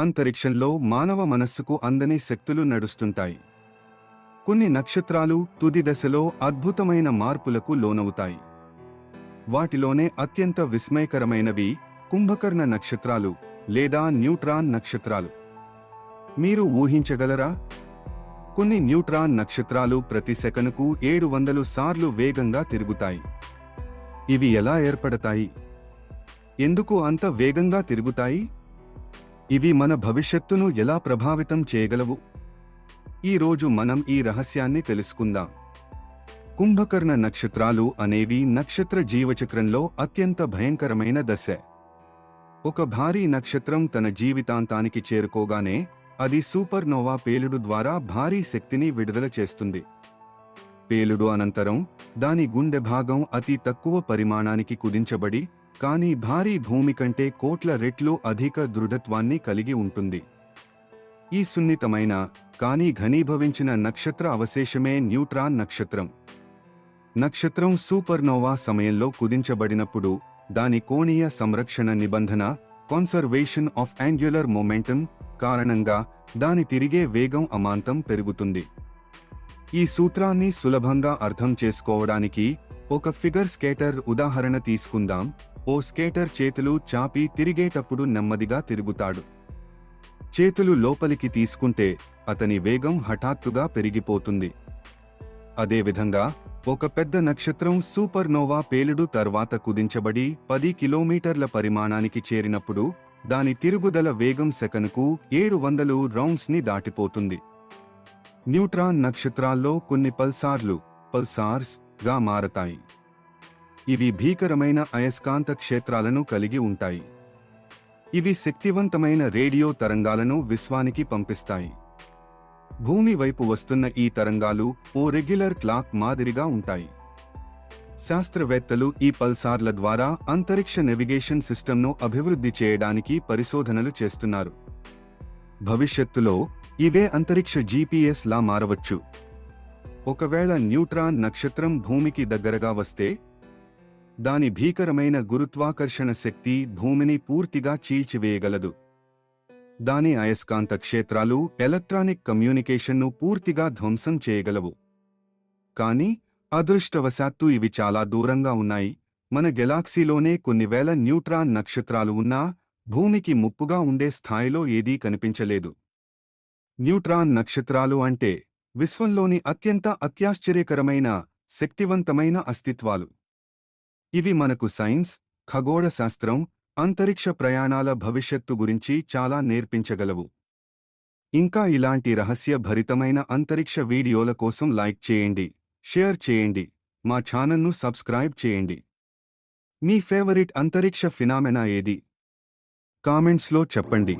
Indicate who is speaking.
Speaker 1: అంతరిక్షంలో మానవ మనస్సుకు అందని శక్తులు నడుస్తుంటాయి. కొన్ని నక్షత్రాలు తుది దశలో అద్భుతమైన మార్పులకు లోనవుతాయి. వాటిలోనే అత్యంత విస్మయకరమైనవి కుంభకర్ణ నక్షత్రాలు లేదా న్యూట్రాన్ నక్షత్రాలు. మీరు ఊహించగలరా? కొన్ని న్యూట్రాన్ నక్షత్రాలు ప్రతి సెకనుకు ఏడు వందలు సార్లు వేగంగా తిరుగుతాయి. ఇవి ఎలా ఏర్పడతాయి? ఎందుకు అంత వేగంగా తిరుగుతాయి? ఇవి మన భవిష్యత్తును ఎలా ప్రభావితం చేయగలవు? ఈ రోజు మనం ఈ రహస్యాన్ని తెలుసుకుందాం. కుంభకర్ణ నక్షత్రాలు అనేవి నక్షత్ర జీవచక్రంలో అత్యంత భయంకరమైన దశ. ఒక భారీ నక్షత్రం తన జీవితాంతానికి చేరుకోగానే అది సూపర్నోవా పేలుడు ద్వారా భారీ శక్తిని విడుదల చేస్తుంది. పేలుడు అనంతరం దాని గుండె భాగం అతి తక్కువ పరిమాణానికి కుదించబడి కానీ భారీ భూమి కంటే కోట్ల రెట్లు అధిక దృఢత్వాన్ని కలిగి ఉంటుంది. ఈ సున్నితమైన కానీ ఘనీభవించిన నక్షత్ర అవశేషమే న్యూట్రాన్ నక్షత్రం. నక్షత్రం సూపర్నోవా సమయంలో కుదించబడినప్పుడు దాని కోణీయ సంరక్షణ నిబంధన కాన్సర్వేషన్ ఆఫ్ యాంగ్యులర్ మొమెంటం కారణంగా దాని తిరిగే వేగం అమాంతం పెరుగుతుంది. ఈ సూత్రాన్ని సులభంగా అర్థం చేసుకోవడానికి ఒక ఫిగర్ స్కేటర్ ఉదాహరణ తీసుకుందాం. ఓ స్కేటర్ చేతులు చాపి తిరిగేటప్పుడు నెమ్మదిగా తిరుగుతాడు. చేతులు లోపలికి తీసుకుంటే అతని వేగం హఠాత్తుగా పెరిగిపోతుంది. అదేవిధంగా ఒక పెద్ద నక్షత్రం సూపర్నోవా పేలుడు తర్వాత కుదించబడి పది కిలోమీటర్ల పరిమాణానికి చేరినప్పుడు దాని తిరుగుదల వేగం సెకనుకు ఏడు వందలు రౌండ్స్ని దాటిపోతుంది. న్యూట్రాన్ నక్షత్రాల్లో కొన్ని పల్సార్లు పల్సార్స్గా మారతాయి. ఇవి భీకరమైన అయస్కాంత క్షేత్రాలను కలిగి ఉంటాయి. ఇవి శక్తివంతమైన రేడియో తరంగాలను విశ్వానికి పంపిస్తాయి. భూమి వైపు వస్తున్న ఈ తరంగాలు ఓ రెగ్యులర్ క్లాక్ మాదిరిగా ఉంటాయి. శాస్త్రవేత్తలు ఈ పల్సార్ల ద్వారా అంతరిక్ష నెవిగేషన్ సిస్టమ్ను అభివృద్ధి చేయడానికి పరిశోధనలు చేస్తున్నారు. భవిష్యత్తులో ఇవే అంతరిక్ష జీపీఎస్లా మారవచ్చు. ఒకవేళ న్యూట్రాన్ నక్షత్రం భూమికి దగ్గరగా వస్తే దాని భీకరమైన గురుత్వాకర్షణ శక్తి భూమిని పూర్తిగా చీల్చివేయగలదు. దాని అయస్కాంత క్షేత్రాలు ఎలక్ట్రానిక్ కమ్యూనికేషన్ను పూర్తిగా ధ్వంసం చేయగలవు. కానీ అదృష్టవశాత్తు ఇవి చాలా దూరంగా ఉన్నాయి. మన గెలాక్సీలోనే కొన్ని వేల న్యూట్రాన్ నక్షత్రాలు ఉన్నా భూమికి ముప్పుగా ఉండే స్థాయిలో ఏదీ కనిపించలేదు. న్యూట్రాన్ నక్షత్రాలు అంటే విశ్వంలోని అత్యంత అత్యాశ్చర్యకరమైన శక్తివంతమైన అస్తిత్వాలు. ఇవి మనకు సైన్స్ ఖగోళ శాస్త్రం అంతరిక్ష ప్రయాణాల భవిష్యత్తు గురించి చాలా నేర్పించగలవు. ఇంకా ఇలాంటి రహస్య భరితమైన అంతరిక్ష వీడియోల కోసం లైక్ చేయండి షేర్ చేయండి మా ఛానల్ను సబ్స్క్రైబ్ చేయండి. మీ ఫేవరెట్ అంతరిక్ష ఫినామెనా ఏది? కామెంట్స్లో చెప్పండి.